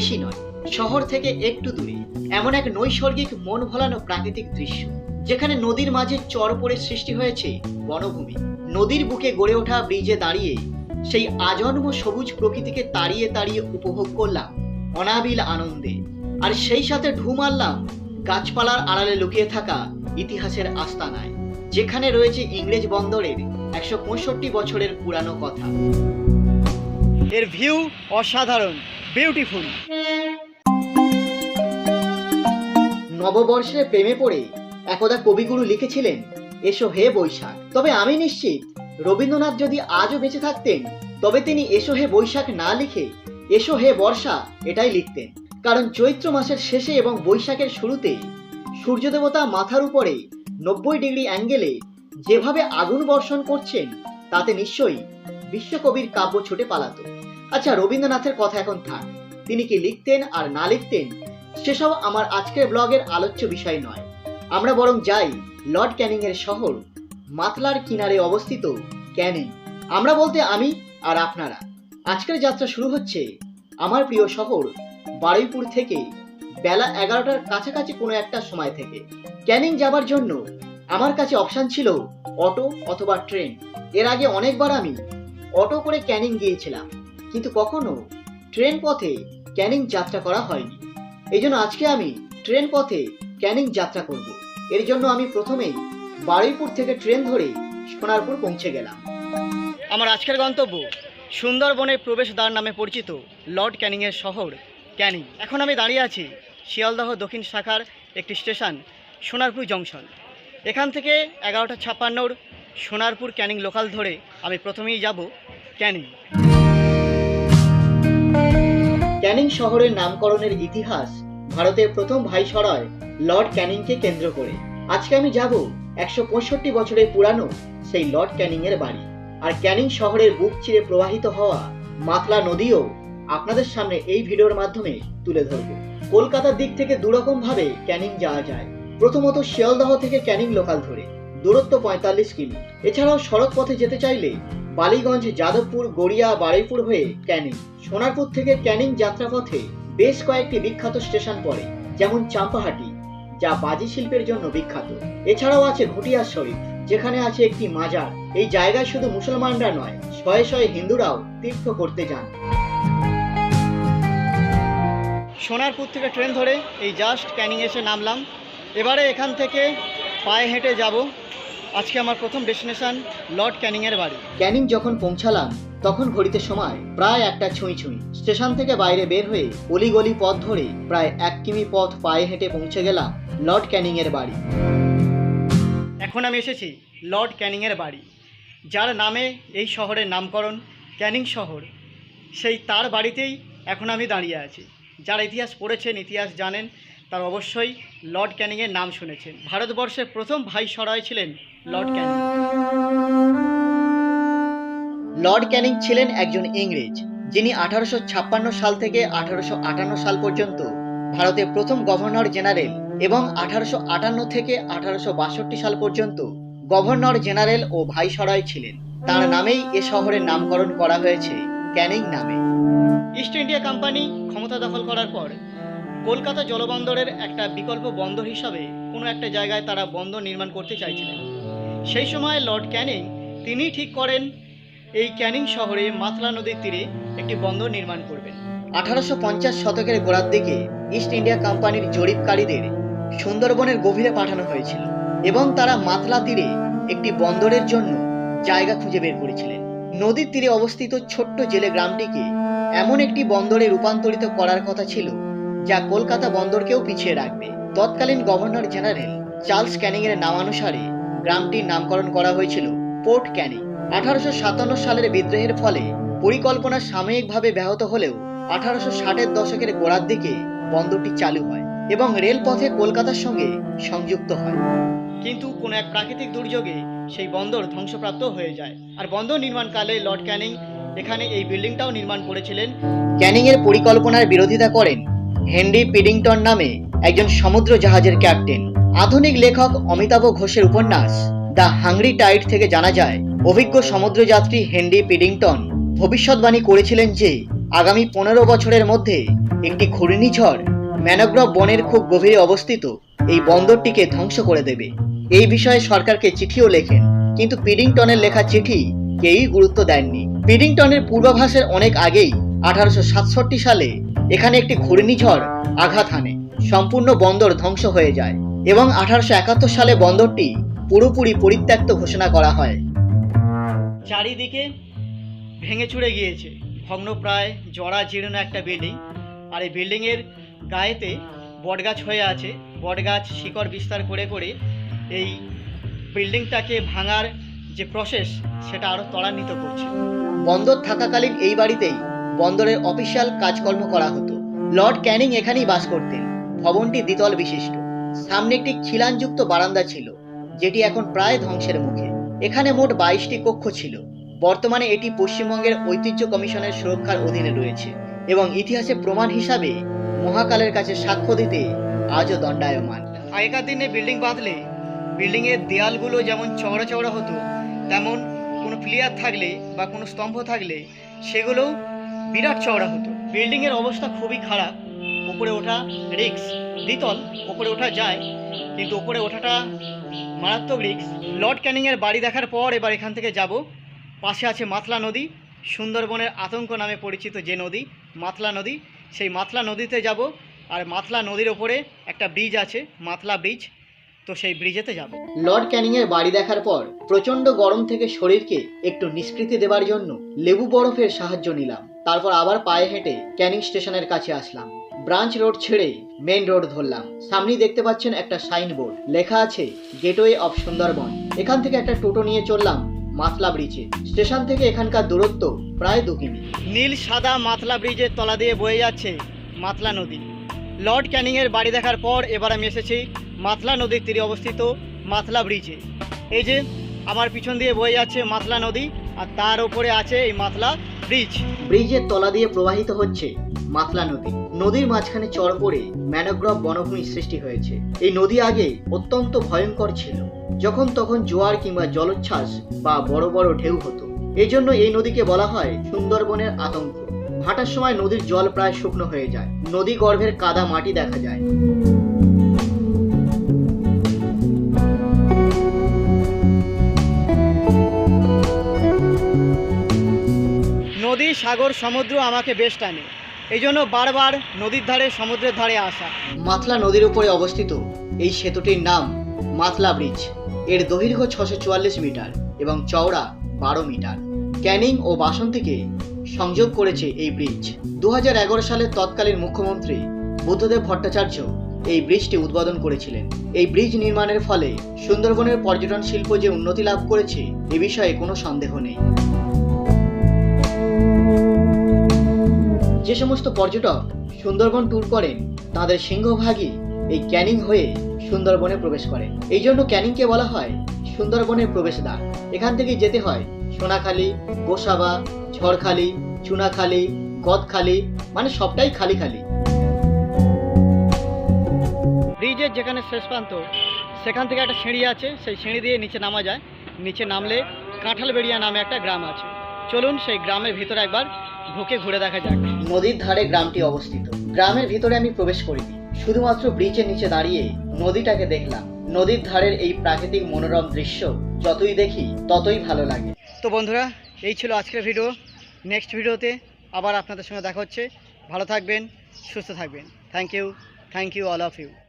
বেশি নয়, শহর থেকে একটু দূরে, এমন এক নৈসর্গিক মন ভোলানো প্রাকৃতিক দৃশ্য, যেখানে নদীর মাঝে চর পড়ে সৃষ্টি হয়েছে বনভূমি। নদীর বুকে গড়ে ওঠা ব্রিজে দাঁড়িয়ে, সেই আজন্ম সবুজ প্রকৃতিকে তাড়িয়ে তাড়িয়ে উপভোগ করলাম অনাবিল আনন্দে। আর সেই সাথে ঢু মারলাম গাছপালার আড়ালে লুকিয়ে থাকা ইতিহাসের আস্তানায়, যেখানে রয়েছে ইংরেজ বন্দরের একশো পঁয়ষট্টি বছরের পুরানো কথা। এর ভিউ অসাধারণ। বিউটিফুল নববর্ষে প্রেমে পড়ে একদা কবিগুরু লিখেছিলেন, এসো হে বৈশাখ। তবে আমি নিশ্চিত, রবীন্দ্রনাথ যদি আজও বেঁচে থাকতেন, তবে তিনি এসো হে বৈশাখ না লিখে, এসো হে বর্ষা এটাই লিখতেন। কারণ চৈত্র মাসের শেষে এবং বৈশাখের শুরুতে সূর্যদেবতা মাথার উপরে নব্বই ডিগ্রি অ্যাঙ্গেলে যেভাবে আগুন বর্ষণ করছেন, তাতে নিশ্চয়ই বিশ্বকবির কাব্য ছুটে পালাতো। আচ্ছা রবীন্দ্রনাথের কথা এখন থাক। তিনি কি লিখতেন আর না লিখতেন, সেসব আমার আজকের ব্লগের আলোচ্য বিষয় নয়। আমরা বরং যাই লর্ড ক্যানিং এর শহর, মাতলার কিনারে অবস্থিত ক্যানিং। আমরা বলতে আমি আর আপনারা। আজকের যাত্রা শুরু হচ্ছে আমার প্রিয় শহর বারুইপুর থেকে বেলা এগারোটার কাছাকাছি কোনো একটা সময় থেকে। ক্যানিং যাবার জন্য আমার কাছে অপশন ছিল অটো অথবা ট্রেন। এর আগে অনেকবার আমি অটো করে ক্যানিং গিয়েছিলাম। কিন্তু কখনো ট্রেন পথে ক্যানিং যাত্রা করা হয়নি। এই জন্য আজকে আমি ট্রেন পথে ক্যানিং যাত্রা করব। এর জন্য আমি প্রথমেই বারুইপুর থেকে ট্রেন ধরে সোনারপুর পৌঁছে গেলাম। আমার আজকের গন্তব্য সুন্দরবনের প্রবেশদ্বার নামে পরিচিত লর্ড ক্যানিংয়ের শহর ক্যানিং। এখন আমি দাঁড়িয়ে আছি শিয়ালদহ দক্ষিণ শাখার একটি স্টেশন, সোনারপুর জংশন। এখান থেকে এগারোটা ছাপ্পান্নর সোনারপুর ক্যানিং লোকাল ধরে আমি প্রথমেই যাব ক্যানিং। ক্যানিং শহরের নামকরণের ইতিহাস ভারতের প্রথম ভাইসরয় লর্ড ক্যানিংকে কেন্দ্র করে। আজকে আমি যাব একশো পঁয়ষট্টি বছরের পুরানো সেই লর্ড ক্যানিং এর বাড়ি। আর ক্যানিং শহরের বুক চিরে প্রবাহিত হওয়া মাতলা নদীও আপনাদের সামনে এই ভিডিওর মাধ্যমে তুলে ধরব। কলকাতার দিক থেকে দুরকম ভাবে ক্যানিং যাওয়া যায়। প্রথমত শিয়ালদহ থেকে ক্যানিং লোকাল ধরে, দূরত্ব পঁয়তাল্লিশ কিমি। এছাড়াও সড়ক পথে যেতে চাইলে বালিগঞ্জ, যাদবপুর, গড়িয়া, বারুইপুর হয়ে ক্যানিং। সোনারপুর থেকে ক্যানিং যাত্রাপথে বেশ কয়েকটি বিখ্যাত স্টেশন পড়ে, যেমন চাম্পাহাটি, যা বাজি শিল্পের জন্য বিখ্যাত। এছাড়াও আছে ঘটিয়া শরীফ যেখানে আছে একটি মাজার। এই জায়গায় শুধু মুসলমানরা নয়, শয়ে শয়ে হিন্দুরাও তীর্থ করতে যান। সোনারপুর থেকে ট্রেন ধরে এই জাস্ট ক্যানিং এসে নামলাম। এবারে এখান থেকে পায়ে হেঁটে যাব আজকে আমার প্রথম ডেস্টিনেশন লর্ড ক্যানিংয়ের বাড়ি। ক্যানিং যখন পৌঁছালাম তখন ঘড়িতে সময় প্রায় একটা ছুঁই ছুঁই। স্টেশন থেকে বাইরে বের হয়ে অলিগলি পথ ধরে প্রায় এক কিমি পথ পায়ে হেঁটে পৌঁছে গেলাম লর্ড ক্যানিংয়ের বাড়ি। এখন আমি এসেছি লর্ড ক্যানিংয়ের বাড়ি। যার নামে এই শহরের নামকরণ ক্যানিং শহর। সেই তার বাড়িতেই এখন আমি দাঁড়িয়ে আছি। যারা ইতিহাস পড়েছেন ইতিহাস জানেন তার অবশ্যই লর্ড ক্যানিংয়ের নাম শুনেছেন। ভারতবর্ষের প্রথম ভাইসরয় ছিলেন লর্ড ক্যানিং। লর্ড ক্যানিং ছিলেন একজন ইংরেজ যিনি আঠারোশো ছাপ্পান্ন সাল থেকে আঠারোশো আটান্ন সাল পর্যন্ত ভারতের প্রথম গভর্নর জেনারেল এবং আঠারোশো আটান্ন থেকে আঠারোশো বাষট্টি সাল পর্যন্ত গভর্নর জেনারেল ও ভাইসরয় ছিলেন। তার নামেই এ শহরের নামকরণ করা হয়েছে ক্যানিং নামে। ইস্ট ইন্ডিয়া কোম্পানি ক্ষমতা দখল করার পর কলকাতা জলবন্দরের একটা বিকল্প বন্দর হিসাবে কোনো একটা জায়গায় তারা বন্দর নির্মাণ করতে চাইছিলেন। সেই সময় লর্ড ক্যানিং তিনি ঠিক করেন, এই ক্যানিং শহরে মাতলা নদীর তীরে একটি বন্দর নির্মাণ করবেন। আঠারোশো পঞ্চাশ শতকের গোড়ার দিকে ইস্ট ইন্ডিয়া কোম্পানির জরিপকারীদের সুন্দরবনের গভীরে পাঠানো হয়েছিল এবং তারা মাতলা তীরে একটি বন্দরের জন্য জায়গা খুঁজে বের করেছিলেন। নদীর তীরে অবস্থিত ছোট্ট জেলে গ্রামটিকে এমন একটি বন্দরে রূপান্তরিত করার কথা ছিল যা কলকাতা বন্দরকেও পিছিয়ে রাখবে। তৎকালীন গভর্নর জেনারেল চার্লস ক্যানিং এর নামানুসারে গ্রামটির নামকরণ করা হয়েছিল পোর্ট ক্যানিং। আঠারোশো সাতান্ন সালের বিদ্রোহের ফলে পরিকল্পনা সাময়িকভাবে ব্যাহত হলেও আঠারোশো ষাটের দশকের গোড়ার দিকে বন্দরটি চালু হয় এবং রেলপথে কলকাতার সঙ্গে সংযুক্ত হয়। কিন্তু কোনো এক প্রাকৃতিক দুর্যোগে সেই বন্দর ধ্বংসপ্রাপ্ত হয়ে যায়। আর বন্দর নির্মাণকালে লর্ড ক্যানিং এখানে এই বিল্ডিংটাও নির্মাণ করেছিলেন। ক্যানিং এর পরিকল্পনার বিরোধিতা করেন হেনরি পিডিংটন নামে একজন সমুদ্র জাহাজের ক্যাপ্টেন। আধুনিক লেখক অমিতাভ ঘোষের উপন্যাস, দ্য হাংরি টাইড থেকে জানা যায়, অভিজ্ঞ সমুদ্রযাত্রী হেনরি পিডিংটন ভবিষ্যৎবাণী করেছিলেন যে, আগামী পনেরো বছরের মধ্যে একটি ঘূর্ণিঝড় ম্যানগ্রভ বনের খুব গভীরে অবস্থিত এই বন্দরটিকে ধ্বংস করে দেবে। এই বিষয়ে সরকারকে চিঠিও লেখেন, কিন্তু পিডিংটনের লেখা চিঠি কেউই গুরুত্ব দেননি। পিডিংটনের পূর্বাভাসের অনেক আগেই আঠারোশো সাতষট্টি সালে এখানে একটি ঘূর্ণিঝড় আঘাত হানে। সম্পূর্ণ বন্দর ধ্বংস হয়ে যায় এবং আঠারোশো একাত্তর সালে বন্দরটি পুরোপুরি পরিত্যক্ত ঘোষণা করা হয়। চারিদিকে ভেঙে চুড়ে গিয়েছে। ভগ্নপ্রায় জরা জীর্ণ একটা বিল্ডিং আর এই বিল্ডিংয়ের গায়েতে বটগাছ হয়ে আছে। বটগাছ শিকড় বিস্তার করে করে এই বিল্ডিংটাকে ভাঙার যে প্রসেস সেটা আরও ত্বরান্বিত করছে। বন্দর থাকাকালীন এই বাড়িতেই বন্দরের অফিসিয়াল কাজকর্ম করা হতো। লর্ড ক্যানিং এখানেই বাস করতেন। ভবনটি দ্বিতল বিশিষ্ট। সামনে একটি খিলানযুক্ত বারান্দা ছিল, যেটি এখন প্রায় ধ্বংসের মুখে। এখানে মোট বাইশটি কক্ষ ছিল। বর্তমানে এটি পশ্চিমবঙ্গের ঐতিহ্য কমিশনের সুরক্ষার অধীনে রয়েছে এবং ইতিহাসে প্রমাণ হিসাবে মহাকালের কাছে সাক্ষ্য দিতে আজও দণ্ডায়মান। আগেকার দিনে বিল্ডিং বাঁধলে বিল্ডিংয়ের দেয়ালগুলো যেমন চওড়া চওড়া হতো, তেমন কোনো প্লেয়ার থাকলে বা কোনো স্তম্ভ থাকলে সেগুলো বিরাট চওড়া হতো। বিল্ডিংয়ের অবস্থা খুবই খারাপ। উপরে ওঠা রিক্স দ্বিতল, উপরে ওঠা যায়, কিন্তু উপরে ওঠাটা মারাত্মক রিক্স লর্ড ক্যানিংয়ের বাড়ি দেখার পর এবার এখান থেকে যাব। পাশে আছে মাতলা নদী, সুন্দরবনের আতঙ্ক নামে পরিচিত যে নদী, মাতলা নদী। সেই মাতলা নদীতে যাব, আর মাতলা নদীর ওপরে একটা ব্রিজ আছে, মাতলা ব্রিজ তো সেই ব্রিজেতে যাব। লর্ড ক্যানিংয়ের বাড়ি দেখার পর প্রচণ্ড গরম থেকে শরীরকে একটু নিষ্কৃতি দেবার জন্য লেবু বরফের সাহায্য নিলাম। তারপর আবার পায়ে হেঁটে ক্যানিং স্টেশনের কাছে আসলাম। ব্রাঞ্চ রোড ছেড়ে মেন রোড ধরলাম। সামনেই দেখতে পাচ্ছেন একটা সাইনবোর্ড। লেখা আছে, গেটওয়ে অফ সুন্দরবন। এখান থেকে একটা টোটো নিয়ে চললাম মাতলা ব্রিজে। স্টেশন থেকে এখানকার দূরত্ব প্রায় দু কিমি। নীল, সাদা মাতলা ব্রিজের তলা দিয়ে বয়ে যাচ্ছে মাতলা নদী। লর্ড ক্যানিংয়ের বাড়ি দেখার পর এবার আমি এসেছি মাতলা নদীর তীরে অবস্থিত মাতলা ব্রিজে। এই যে, আমার পিছন দিয়ে বয়ে যাচ্ছে মাতলা নদী, আর তার উপরে আছে এই মাতলা ব্রিজ। ব্রিজের তলা দিয়ে প্রবাহিত হচ্ছে মাতলা নদী। নদীর মাঝখানে চর পড়ে ম্যানোগ্রভ বনভূমি সৃষ্টি হয়েছে। এই নদী আগে অত্যন্ত ভয়ঙ্কর ছিল। যখন তখন জোয়ার কিংবা জলোচ্ছ্বাস বা বড় বড় ঢেউ হতো। এই জন্য এই নদীকে বলা হয় সুন্দরবনের আতঙ্ক। ভাটার সময় নদীর জল প্রায় শুকনো হয়ে যায়। নদী গর্ভের কাদা মাটি দেখা যায়। নদী, সাগর, সমুদ্র আমাকে বেশ টানে। এই জন্য বারবার নদীর ধারে, সমুদ্রের ধারে আসা। মাতলা নদীর উপরে অবস্থিত এই সেতুটির নাম মাতলা ব্রিজ। এর দৈর্ঘ্য ছশো চুয়াল্লিশ মিটার এবং চওড়া বারো মিটার। ক্যানিং ও বাসন্তীকে সংযোগ করেছে এই ব্রিজ। দু সালের তৎকালীন মুখ্যমন্ত্রী বুদ্ধদেব ভট্টাচার্য এই ব্রিজটি উদ্বোধন করেছিলেন। এই ব্রিজ নির্মাণের ফলে সুন্দরবনের পর্যটন শিল্প যে উন্নতি লাভ করেছে, এ বিষয়ে কোনো সন্দেহ নেই। যে সমস্ত পর্যটক সুন্দরবন ট্যুর করেন, তাদের সিংহভাগই এই ক্যানিং হয়ে সুন্দরবনে প্রবেশ করে এই জন্য ক্যানিংকে বলা হয় সুন্দরবনের প্রবেশদ্বার। এখান থেকে যেতে হয় সোনাখালি, গোসাবা, ঝড়খালি, চুনাখালি, গদখালি মানে সবটাই খালি খালি ব্রিজের যেখানে শেষ প্রান্ত, সেখান থেকে একটা সিঁড়ি আছে, সেই সিঁড়ি দিয়ে নিচে নামা যায়। নিচে নামলে কাঁঠালবেড়িয়া নামে একটা গ্রাম আছে। চলুন সেই গ্রামের ভিতরে একবার ঢুকে ঘুরে দেখা যাক। নদীর ধারে গ্রামটি অবস্থিত। গ্রামের ভিতরে আমি প্রবেশ করিনি। শুধুমাত্র ব্রিজের নিচে দাঁড়িয়ে নদীটাকে দেখলাম। নদীর ধারের এই প্রাকৃতিক মনোরম দৃশ্য যতই দেখি, ততই ভালো লাগে। তো বন্ধুরা, এই ছিল আজকের ভিডিও। নেক্সট ভিডিওতে আবার আপনাদের সঙ্গে দেখা হচ্ছে। ভালো থাকবেন, সুস্থ থাকবেন। Thank you thank you all of you